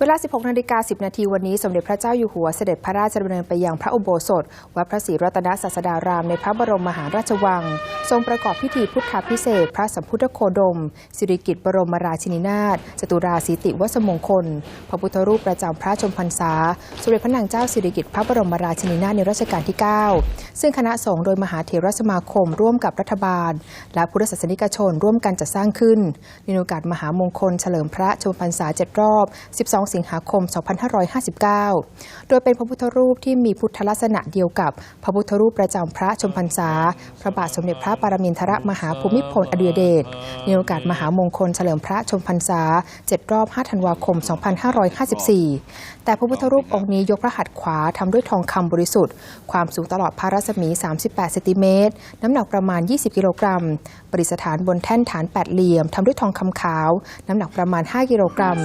เวลา 16นาฬิกา10 นาทีวันนี้ สมเด็จพระเจ้าอยู่หัวเสด็จพระราชดำเนินไปยังพระอุโบสถ วัดพระศรีรัตนศาสดารามในพระบรมมหาราชวัง ทรงประกอบพิธีพุทธาพิเศษ พระสัมพุทธโคดม สิริกิติบรมราชินีนาถจตุราสีติวสมงคล พระพุทธรูปประจำพระชมพรรษา สมเด็จพระนางเจ้าสิริกิติ์พระบรมราชินีนาถในรัชกาลที่ 9 ซึ่งคณะสงฆ์โดยมหาเถรสมาคมร่วมกับรัฐบาล และพุทธศาสนิกชนร่วมกันจัดสร้างขึ้นในโอกาสมหามงคลเฉลิมพระชมพรรษา7รอบ 12 2 สิงหาคม 2559 โดยเป็นพระพุทธรูปที่มีพุทธลักษณะเดียวกับ พระพุทธรูปประจำพระชมพรรษา พระบาทสมเด็จพระปรมินทรมหาภูมิพลอดุลยเดชในโอกาสมหามงคลเฉลิมพระชมพรรษา 7 รอบ 5 ธันวาคม 2554 แต่พระพุทธรูปองค์นี้ยกพระหัตถ์ขวาทำด้วยทองคำบริสุทธิ์ ความสูงตลอดพระรัศมี 38 เซนติเมตร น้ำหนักประมาณ 20 กิโลกรัม ประดิษฐานบนแท่นฐานแปดเหลี่ยมทำด้วยทองคำขาว น้ำหนักประมาณ 5 กิโลกรัม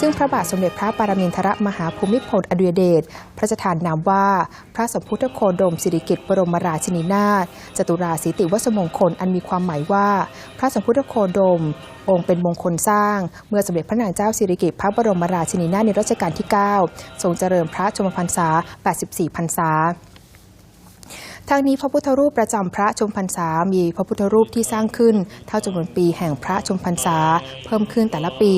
ซึ่งพระบาทสมเด็จพระปรมินทรมหาภูมิพลอดุยเดชพระราชทานนามว่า พระสมพุทธโคดมสิริกิติ์บรมราชินีนาถจตุราสีติวสมงคลอันมีความหมายว่า พระสมพุทธโคดม องค์เป็นมงคลสร้าง เมื่อสมเด็จพระนางเจ้าสิริกิติ์พระบรมราชินีนาถในรัชกาลที่ 9 ทรงเจริญพระชมพรรษา 84 พรรษาทางนี้พระพุทธรูปประจำพระชมพรรษา มีพระพุทธรูปที่สร้างขึ้น เท่าจำนวนปีแห่งพระชมพรรษา เพิ่มขึ้นแต่ละปี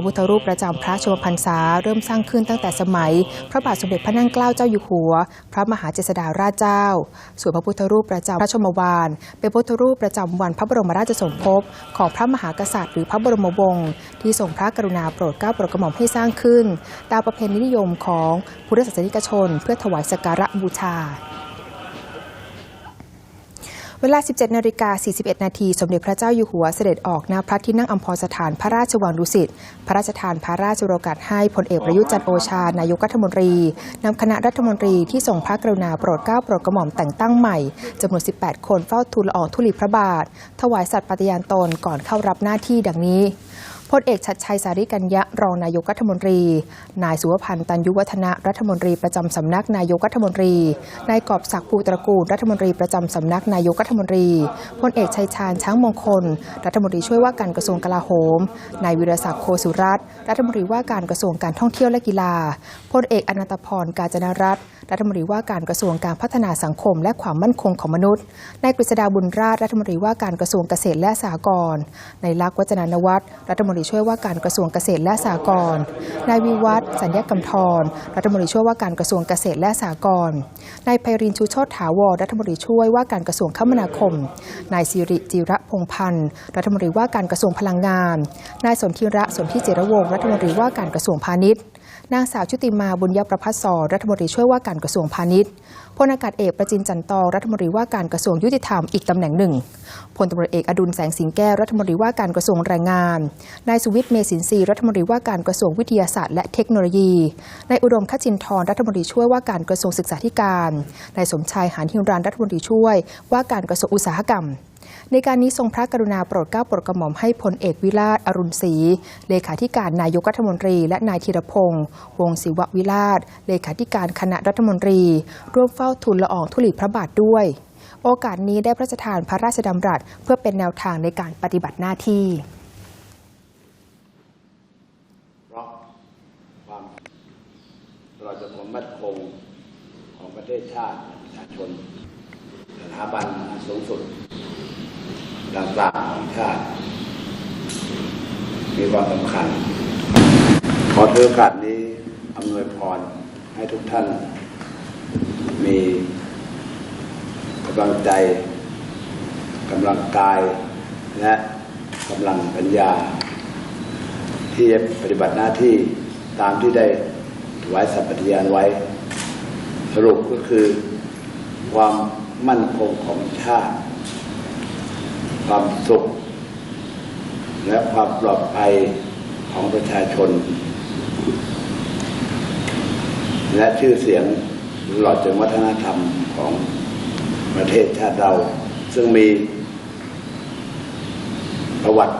ระพุทธรูปประจำพระชมพรรษาเริ่มสร้างขึ้นตั้งแต่สมัย พระบาทสมเด็จพระนั่งเกล้าเจ้าอยู่หัว พระมหาเจษฎาราชเจ้า ส่วนพระพุทธรูปประจำพระชมวานเป็นพระพุทธรูปประจำวันพระบรมราชสมภพของพระมหากษัตริย์หรือพระบรมวงศ์ที่ทรงพระกรุณาโปรดเกล้าโปรดกระหม่อมให้สร้างขึ้น ตามประเพณีนิยมของพุทธศาสนิกชน เพื่อถวายสักการะบูชา เวลา 17นาฬิกา41 นาที สมเด็จพระเจ้าอยู่หัวเสด็จออกณพระที่นั่งอัมพรสถานพระราชวังดุสิต พระราชทานพระราชโอกาสให้พลเอกประยุทธ์จันทร์โอชา นายกรัฐมนตรีนำคณะรัฐมนตรีที่ส่งพระกรุณาโปรดเกล้าโปรดกระหม่อมแต่งตั้งใหม่จำนวน 18 คนเฝ้าทูลละอองธุลีพระบาท ถวายสัตย์ปฏิญาณตนก่อนเข้ารับหน้าที่ดังนี้ พลเอกชัดชัยสาริกัญญะรองนายกรัฐมนตรี นายสุวพันธ์ตันยุวัฒนะรัฐมนตรีประจำสำนักนายกรัฐมนตรี นายกอบศักดิ์ภูตระกูลรัฐมนตรีประจำสำนักนายกรัฐมนตรีพลเอกชัยชาญช้างมงคล รัฐมนตรีช่วยว่าการกระทรวงกลาโหม นายวิรศักดิ์โคสุรัตน์รัฐมนตรีว่าการกระทรวงการท่องเที่ยวและกีฬาพลเอกอนันตพรกาญจนรัตน์ รัฐมนตรีว่าการกระทรวงการพัฒนาสังคม และความมั่นคงของมนุษย์ นายกฤษดาบุญราชรัฐมนตรีว่าการกระทรวงเกษตรและสหกรณ์นายลักษณ์วัฒนานวัฒน์รัฐมนตรีช่วยว่าการกระทรวงเกษตรและสหกรณ์นายวิวัฒน์สัญญกำธรรัฐมนตรีช่วยว่าการกระทรวงเกษตรและสหกรณ์นายไพรินชูโชตถาวรรัฐมนตรีช่วยว่าการกระทรวงคมนาคม นายสิริจิระพงพันธ์รัฐมนตรีว่าการกระทรวงพลังงาน นายสนธิระสนธิเจรวงศรัฐมนตรีว่าการกระทรวงพาณิชย์ นางสาวชุติมาบุญยประพัฒสรรัฐมนตรีช่วยว่าการกระทรวงพาณิชย์พลอากาศเอกประจินจันตองรัฐมนตรีว่าการกระทรวงยุติธรรมอีกตำแหน่งหนึ่งพลตำรวจเอกอดุลแสงสิงแก้วรัฐมนตรีว่าการกระทรวงแรงงานนายสุวิทย์เมสินทรีรัฐมนตรีว่าการกระทรวงวิทยาศาสตร์และเทคโนโลยีนายอุดมคจินทร์รัฐมนตรีช่วยว่าการกระทรวงศึกษาธิการนายสมชายหานหิรันรัฐมนตรีช่วย ว่าการกระทรวงอุตสาหกรรม ในการนี้ทรงพระกรุณาโปรดเกล้าโปรดกระหม่อมให้พลเอกวิราชอรุณศรีเลขาธิการนายกรัฐมนตรี และนายธีรพงศ์วงศิววิราชเลขาธิการคณะรัฐมนตรี ร่วมเฝ้าทูลละอองธุลีพระบาทด้วย โอกาสนี้ได้พระราชทานพระราชดำรัส เพื่อเป็นแนวทางในการปฏิบัติหน้าที่เพราะความเราจะความมั่นคงของประเทศชาติประชาชน สถาบันสูงสุดต่างๆของชาติ มีความสำคัญ ขอถือกาสนี้อำนวยพรให้ทุกท่าน มีกำลังใจกำลังกายและกำลังปัญญา ที่จะปฏิบัติหน้าที่ตามที่ได้ถวายสัตย์ปฏิญาณไว้ สรุปก็คือความ มั่นคงของชาติ ความสุข และความปลอดภัยของประชาชน และชื่อเสียงตลอดจนวัฒนธรรมของประเทศชาติเรา ซึ่งมีประวัติ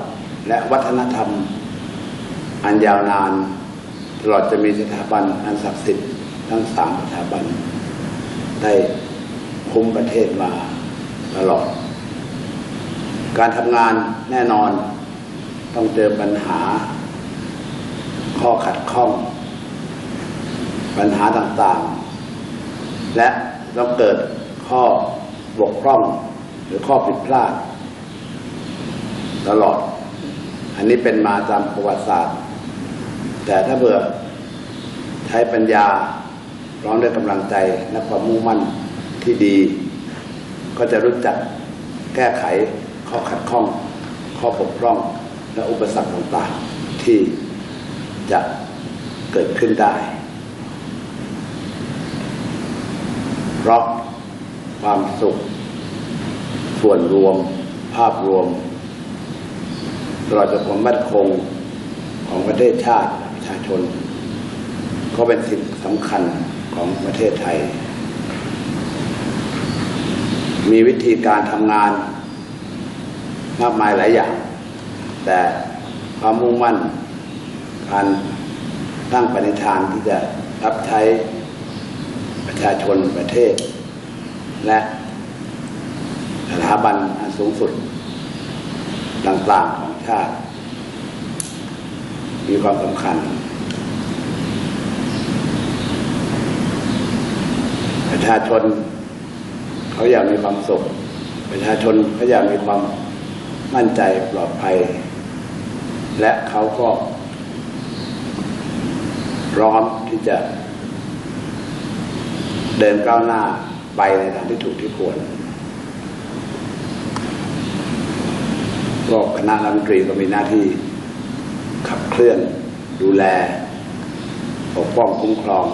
และวัฒนธรรม อันยาวนาน ตลอดจะมีสถาบันอันศักดิ์สิทธิ์ทั้งสามสถาบันได้ คุมประเทศมาตลอด การทำงานแน่นอนต้องเจอปัญหา ข้อขัดข้อง ปัญหาต่างๆ และต้องเกิดข้อบกพร่องหรือข้อผิดพลาด ตลอด อันนี้เป็นมาตามประวัติศาสตร์ แต่ถ้าเบื่อใช้ปัญญาพร้อมด้วยกำลังใจและความมุ่งมั่น ที่ดี ก็จะรู้จักแก้ไขข้อขัดข้อง ข้อบกพร่อง และอุปสรรคต่างๆที่จะเกิดขึ้นได้ เพราะความสุข ส่วนรวม ภาพรวมตลอดจนความมั่นคงของประเทศชาติประชาชน ก็เป็นสิ่งสำคัญของประเทศไทย มีวิธีการทำงานมากมายหลายอย่าง แต่ความมุ่งมั่นการตั้งปณิธานที่จะรับใช้ประชาชนประเทศ และสถาบันอันสูงสุด ต่างๆของชาติ มีความสำคัญ ประชาชน เขาอยากมีความสุข ประชาชนเขาอยากมีความมั่นใจปลอดภัย และเขาก็พร้อมที่จะ เดินก้าวหน้าไปในทางที่ถูกที่ควรก็คณะรัฐมนตรีก็มีหน้าที่ขับเคลื่อนดูแลปกป้องคุ้มครอง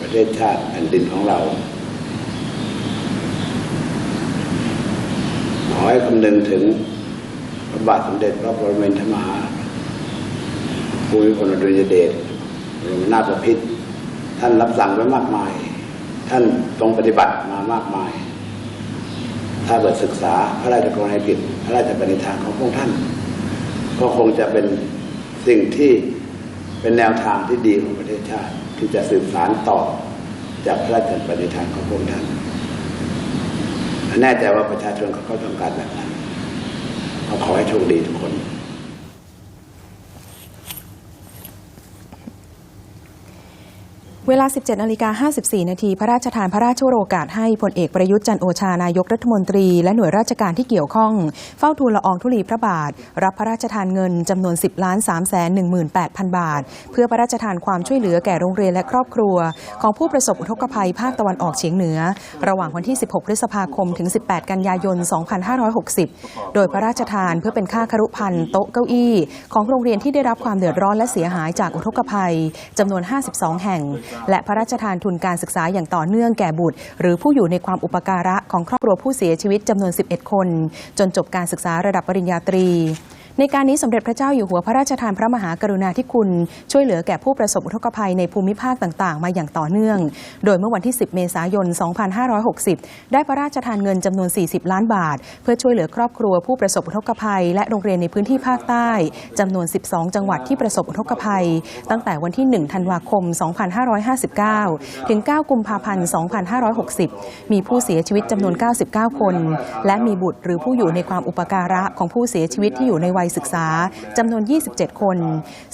ประเทศชาติแผ่นดินของเรา ขอให้คำนึงถึงพระบาทสมเด็จพระปรมินทรมหาภูมิพลอดุลยเดชบรมนาถพิตรท่านรับสั่งไว้มากมาย ท่านทรงปฏิบัติมามากมาย ถ้าเกิดศึกษาพระราชกรณียกิจพระราชปณิธานของพระองค์ท่าน ก็คงจะเป็นสิ่งที่เป็นแนวทางที่ดีของประเทศชาติ ที่จะสืบสานต่อจากพระราชปณิธานของพระองค์ท่าน แน่ใจว่าประชาชนเขาต้องการแบบนั้นเขาขอให้โชคดีทุกคน เวลา 17นาฬิกา54 นาที พระราชทานพระราชโรกาสให้พลเอกประยุทธ์จันโอชานายกรัฐมนตรี และหน่วยราชการที่เกี่ยวข้อง เฝ้าทูลละอองธุลีพระบาท รับพระราชทานเงินจำนวน 10ล้าน3แสน18,000 บาท เพื่อพระราชทานความช่วยเหลือแก่โรงเรียนและครอบครัว ของผู้ประสบอุทกภัยภาคตะวันออกเฉียงเหนือ ระหว่างวันที่ 16 พฤษภาคม ถึง 18 กันยายน 2560 โดยพระราชทานเพื่อเป็นค่าครุพันธ์โต๊ะเก้าอี้ ของโรงเรียนที่ได้รับความเดือดร้อนและเสียหายจากอุทกภัยจำนวน 52 แห่งและพระราชทานทุนการศึกษาอย่างต่อเนื่องแก่บุตร หรือผู้อยู่ในความอุปการะของครอบครัวผู้เสียชีวิตจำนวน 11 คน จนจบการศึกษาระดับปริญญาตรี ในการนี้สมเด็จพระเจ้าอยู่หัวพระราชทานพระมหากรุณาธิคุณ ช่วยเหลือแก่ผู้ประสบอุทกภัยในภูมิภาคต่าง ๆ มาอย่างต่อเนื่อง โดยเมื่อวันที่ 10 เมษายน 2560 ได้พระราชทานเงินจำนวน 40 ล้านบาท เพื่อช่วยเหลือครอบครัวผู้ประสบอุทกภัย และโรงเรียนในพื้นที่ภาคใต้จำนวน 12 จังหวัดที่ประสบอุทกภัย ตั้งแต่วันที่ 1 ธันวาคม 2559 ถึง 9 กุมภาพันธ์ 2560 มีผู้เสียชีวิตจำนวน 99 คน และมีบุตรหรือผู้อยู่ในความอุปการะของผู้เสียชีวิตที่อยู่ในวัยศึกษาจำนวน 27 คน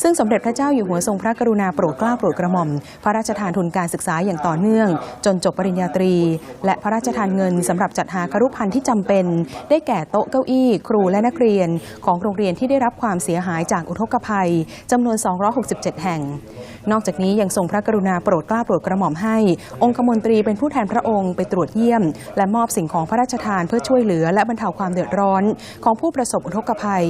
ซึ่งสมเด็จพระเจ้าอยู่หัวทรงพระกรุณาโปรดเกล้าโปรดกระหม่อม พระราชทานทุนการศึกษาอย่างต่อเนื่อง จนจบปริญญาตรี และพระราชทานเงินสำหรับจัดหาครุพันธ์ที่จำเป็น ได้แก่โต๊ะเก้าอี้ ครูและนักเรียน ของโรงเรียนที่ได้รับความเสียหายจากอุทกภัยจำนวน 267 แห่ง นอกจากนี้ยังทรงพระกรุณาโปรดเกล้าโปรดกระหม่อมให้ องคมนตรีเป็นผู้แทนพระองค์ไปตรวจเยี่ยม และมอบสิ่งของพระราชทานเพื่อช่วยเหลือและบรรเทาความเดือดร้อน ของผู้ประสบอุทกภัย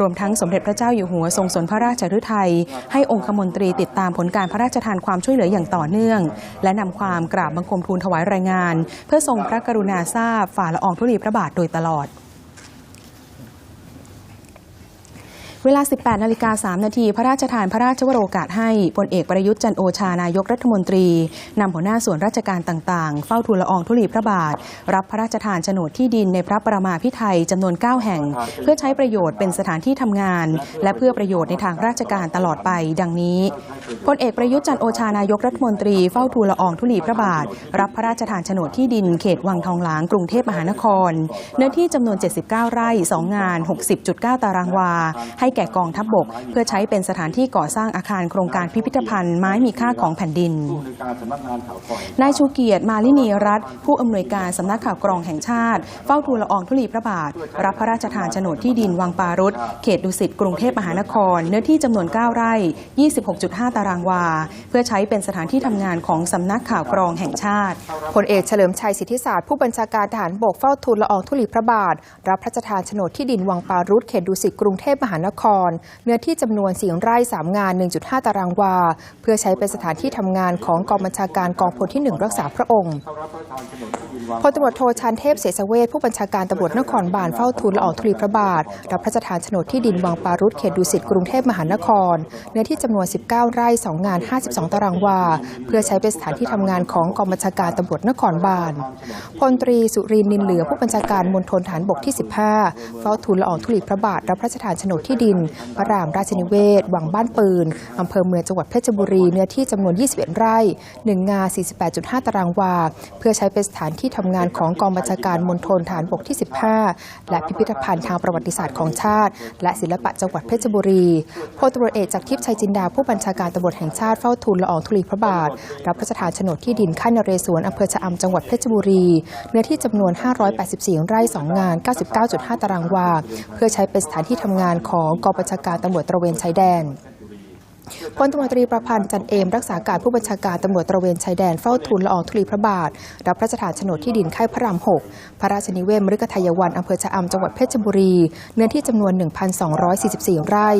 รวมทั้งสมเด็จพระเจ้าอยู่หัวทรงสนพระราชฤทัย ให้องคมนตรีติดตามผลการพระราชทานความช่วยเหลืออย่างต่อเนื่อง และนำความกราบบังคมทูลถวายรายงาน เพื่อทรงพระกรุณาทราบฝ่าละอองธุลีพระบาทโดยตลอด เวลา 18นาฬิกา3นาทีพระราชทานพระราชวโรกาสให้พลเอกประยุทธ์จันโอชานายกรัฐมนตรีนำหัวหน้าส่วนราชการต่างๆ เฝ้าทูลละอองธุลีพระบาท รับพระราชทานโฉนดที่ดินในพระประมาพิไทยจำนวน 9 แห่ง เพื่อใช้ประโยชน์เป็นสถานที่ทำงาน และเพื่อประโยชน์ในทางราชการตลอดไป ดังนี้พลเอกประยุทธ์จันโอชานายกรัฐมนตรีเฝ้าทูลละอองธุลีพระบาท รับพระราชทานโฉนดที่ดินเขตวังทองหลางกรุงเทพมหานคร เนื้อที่จำนวน 79 ไร่ 2 งาน 60.9 ตารางวาให้แก่กองทัพบบก เพื่อใช้เป็นสถานที่ก่อสร้างอาคารโครงการพิพิธภัณฑ์ไม้มีค่าของแผ่นดิน นายชูเกียรติมาลินีรัตน์ผู้อำนวยการสำนักข่าวกรองแห่งชาติ เฝ้าทูลละอองธุลีพระบาท รับพระราชทานโฉนดที่ดินวังปารุษเขตดุสิตกรุงเทพมหานคร เนื้อที่จำนวน 9 ไร่ 26.5 ตารางวา เพื่อใช้เป็นสถานที่ทำงานของสำนักข่าวกรองแห่งชาติพลเอกเฉลิมชัยสิทธิศาสตร์ผู้บัญชาการทหารบกเฝ้าทูลละอองธุลีพระบาท รับพระราชทานโฉนดที่ดินวังปารุษเขตดุสิตกรุงเทพมหานคร เนื้อที่จำนวน4ไร่ 3 งาน 1.5 ตารางวา เพื่อใช้เป็นสถานที่ทำงานของกองบัญชาการกองพลที่ 1 รักษาพระองค์ พระราชทานโฉนดที่ดินวางพลตำรวจโทชานเทพเสสเวชผู้บัญชาการตำรวจนครบาลเฝ้าทูลละอองธุลีพระบาท รับพระราชทานโฉนดที่ดินวังปารุษเขตดุสิตกรุงเทพมหานคร เนื้อที่จำนวน 19 ไร่ 2 งาน 52 ตารางวา เพื่อใช้เป็นสถานที่ทำงานของกองบัญชาการตำรวจนครบาลพลตรีสุรินนินเหลือผู้บัญชาการมณฑลฐานบกที่ 15 เฝ้าทูลละอองธุลีพระบาท รับพระราชทานโฉนดที่ดิน พระรามราชนิเวศวังบ้านปืนอำเภอเมืองจังหวัดเพชรบุรีเนื้อที่จำนวน 21 ไร่ 1 งาน48.5 ตารางวา เพื่อใช้เป็นสถานที่ทำงานของกองบัญชาการมณฑลฐานบกที่ 15 และพิพิธภัณฑ์ทางประวัติศาสตร์ของชาติ และศิลปะจังหวัดเพชรบุรีพลตำรวจเอกจากทิพย์ชัยจินดาผู้บัญชาการตำรวจแห่งชาติเฝ้าทูลละอองธุลีพระบาท รับพระราชทานโฉนดที่ดินค่านเรศวรอำเภอชะอำจังหวัดเพชรบุรี เนื้อที่จำนวน 584 ไร่ 2 งาน 99.5 ตารางวา เพื่อใช้เป็นสถานที่ทำงานของกองบัญชาการตำรวจตระเวนชายแดน พลตำรวจตรีประพันธ์จันเอมรักษาการผู้บัญชาการตำรวจตระเวนชายแดนเฝ้าทูลละอองธุลีพระบาท รับพระราชทานโฉนดที่ดินค่ายพระราม6พระราชนิเวศมฤคทายวันอำเภอชะอำจังหวัดเพชรบุรี เนื้อที่จำนวน 1,244 ไร่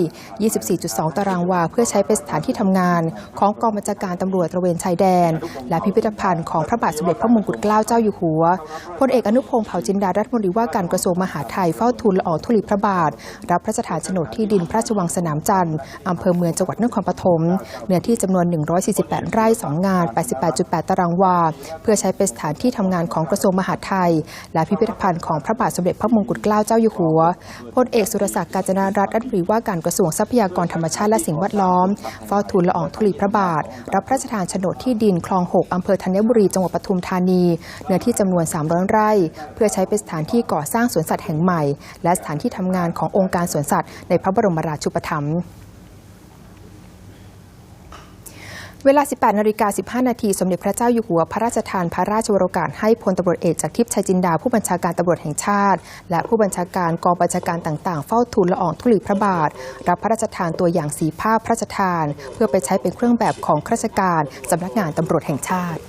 24.2 ตารางวา เพื่อใช้เป็นสถานที่ทำงาน ของกองบัญชาการตำรวจตระเวนชายแดน และพิพิธภัณฑ์ของพระบาทสมเด็จพระมงกุฎเกล้าเจ้าอยู่หัวพลเอกอนุพงษ์เผ่าจินดารัฐมนตรีว่าการกระทรวงมหาดไทยเฝ้าทูลละอองธุลีพระบาท รับพระราชทานโฉนดที่ดินพระราชวังสนามจันทร์อำเภอเมืองจังหวัดนครปฐมเนื้อที่จำนวน 148 ไร่ 2 งาน 88.8 ตารางวา เพื่อใช้เป็นสถานที่ทำงานของกระทรวงมหาดไทย และพิพิธภัณฑ์ของพระบาทสมเด็จพระมงกุฎเกล้าเจ้าอยู่หัวพลเอกสุรศักดิ์กาญจนารัตน์รัฐมนตรีว่าการกระทรวงทรัพยากรธรรมชาติและสิ่งแวดล้อมเฝ้าทูลละอองธุลีพระบาท รับพระราชทานโฉนดที่ดินคลอง 6 อำเภอธัญบุรี จังหวัดปทุมธานี เนื้อที่จำนวน 300 ไร่ เพื่อใช้เป็นสถานที่ก่อสร้างสวนสัตว์แห่งใหม่ และสถานที่ทำงานขององค์การสวนสัตว์ในพระบรมราชูปถัมภ์ เวลา 18 นาฬิกา 15 นาที สมเด็จพระเจ้าอยู่หัว พระราชทานพระราชวโรกาสให้พลตำรวจเอกจากทิพย์ชัยจินดา ผู้บัญชาการตำรวจแห่งชาติ และผู้บัญชาการกองบัญชาการต่างๆ เฝ้าทูลละอองธุลีพระบาท รับพระราชทานตัวอย่างสีผ้าพระราชทาน เพื่อไปใช้เป็นเครื่องแบบของข้าราชการสำนักงานตำรวจแห่งชาติ